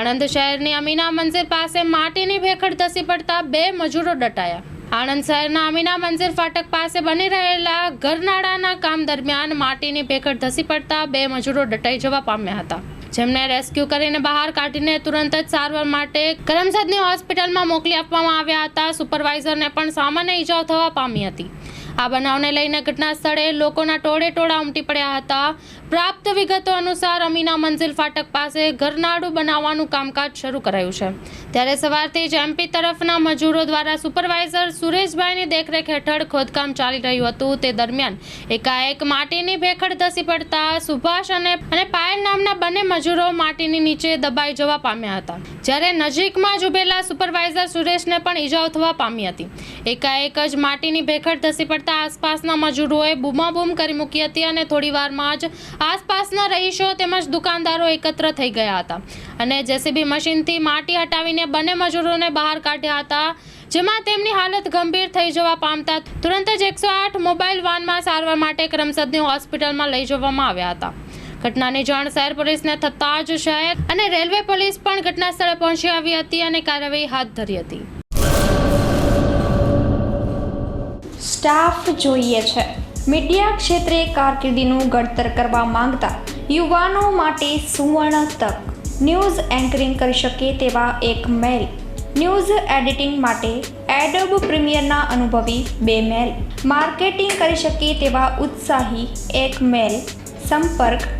આણંદ શહેરની અમીના મંઝિલ પાસે માટીની ભેખડ ધસી પડતા બે મજૂરો દટાયા આણંદ શહેરના અમીના મંઝિલ ફાટક પાસે બની રહેલા ઘરનાળાના કામ દરમિયાન માટીની ભેખડ ધસી પડતા બે મજૂરો દટાઈ જવા પામ્યા હતા. જેમને રેસ્ક્યુ કરીને બહાર કાઢીને તુરંત જ સારવાર માટે કરમસદની હોસ્પિટલમાં મોકલી આપવામાં આવ્યા હતા. સુપરવાઇઝરને પણ સામાન્ય ઈજાઓ થવા પામી હતી. આ બનાવને લઈને ઘટના સ્થળે લોકોના ટોળે ટોળા ઉમટી પડ્યા હતા. પ્રાપ્ત વિગતો અનુસાર અમીના મંઝિલ ફાટક પાસે ઘરનાળું બનાવવાનું કામકાજ શરૂ કરાયું છે. ત્યારે સવારથી જ એમપી તરફના મજૂરો દ્વારા સુપરવાઇઝર સુરેશભાઈની દેખરેખ હેઠળ ખોદકામ ચાલી રહ્યું હતું. તે દરમિયાન એકાએક માટીની ભેખડ ધસી પડતા સુભાષ અને અને પાયલ નામના બંને મજૂરો માટીની નીચે દબાઈ જવા પામ્યા હતા. જ્યારે નજીકમાં જ ઉભેલા સુપરવાઇઝર સુરેશને પણ ઈજાઓ થવા પામી હતી. એકાએક જ માટીની ભેખડ ધસી પડતા આસપાસના મજૂરોએ બૂમાબૂમ કરી મૂકી હતી અને થોડી વારમાં જ આસપાસના રહીશો તેમજ દુકાનદારો એકત્ર થઈ ગયા હતા. અને જેસીબી મશીનથી માટી હટાવીને બંને મજૂરોને બહાર કાઢ્યા હતા, જેમાં તેમની હાલત ગંભીર થઈ જવા પામતા તુરંત જ એકસો આઠ મોબાઈલ વાનમાં સારવાર માટે કરમસદની હોસ્પિટલમાં લઈ જવામાં આવ્યા હતા. ઘટનાની જાણ શહેર પોલીસને થતાં જ શહેર અને રેલવે પોલીસ પણ ઘટના સ્થળે પહોંચી આવી હતી અને કાર્યવાહી હાથ ધરી હતી. સ્ટાફ જોઈએ છે. મીડિયા ક્ષેત્રે કારકિર્દીનું ઘડતર કરવા માંગતા યુવાનો માટે સુવર્ણ તક. ન્યૂઝ એન્કરિંગ કરી શકે તેવા એક મેલ. ન્યૂઝ એડિટિંગ માટે એડોબ પ્રીમિયરના અનુભવી બે મેલ. માર્કેટિંગ કરી શકે તેવા ઉત્સાહી એક મેલ. સંપર્ક